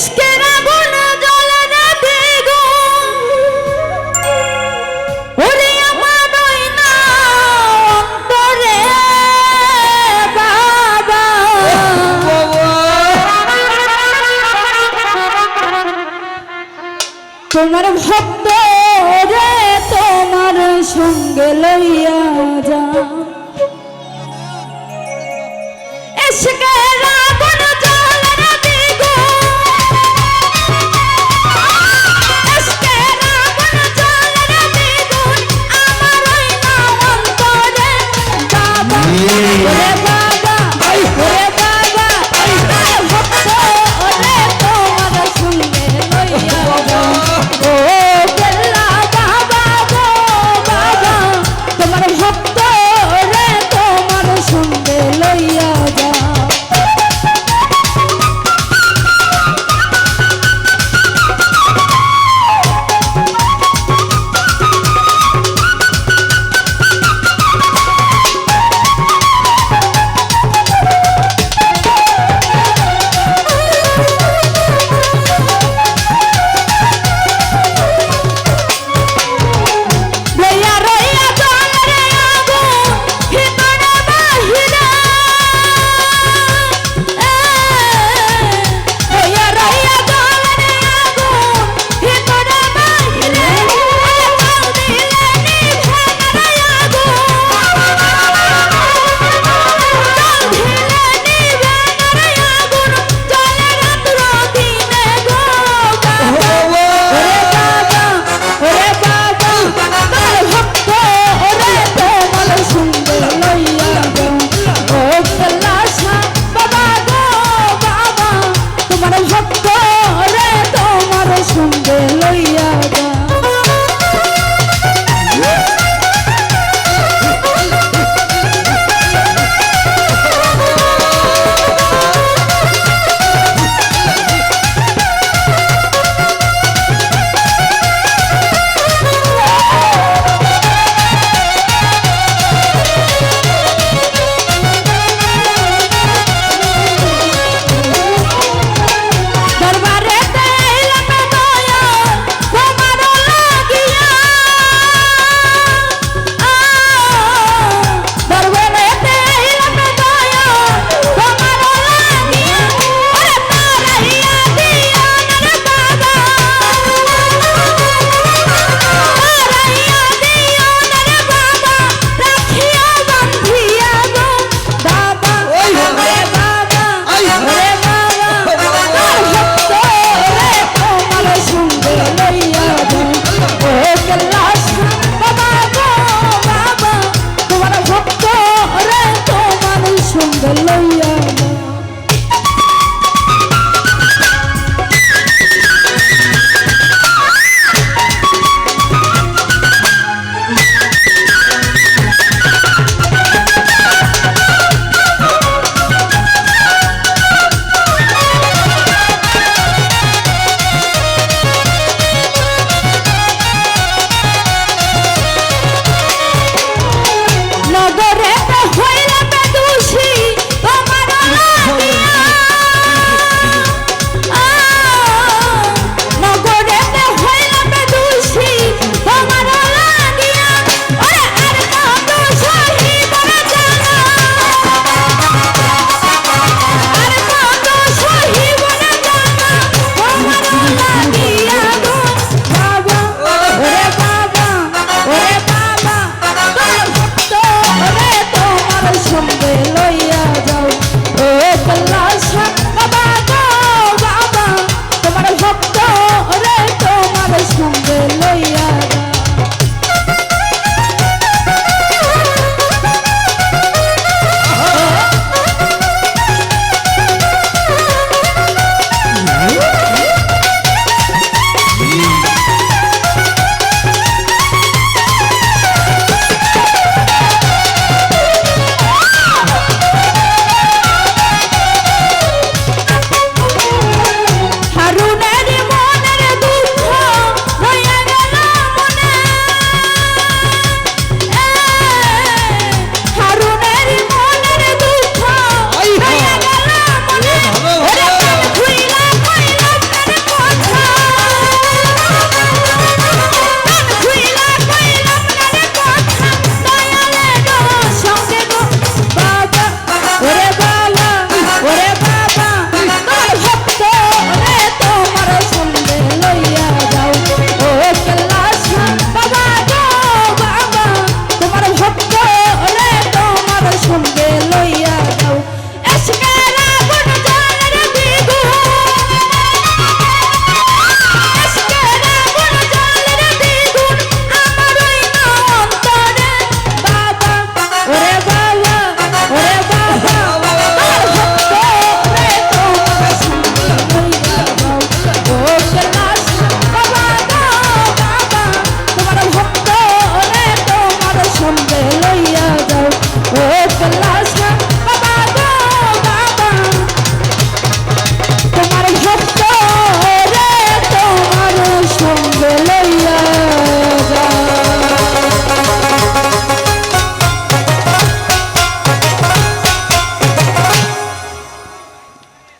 ইশকের আগুন জ্বলে দেবে গো ওরে আমার ওই না অন্তরে বাবা। তোমার ভক্ত রে তোমার সঙ্গে লইয়া যা এসে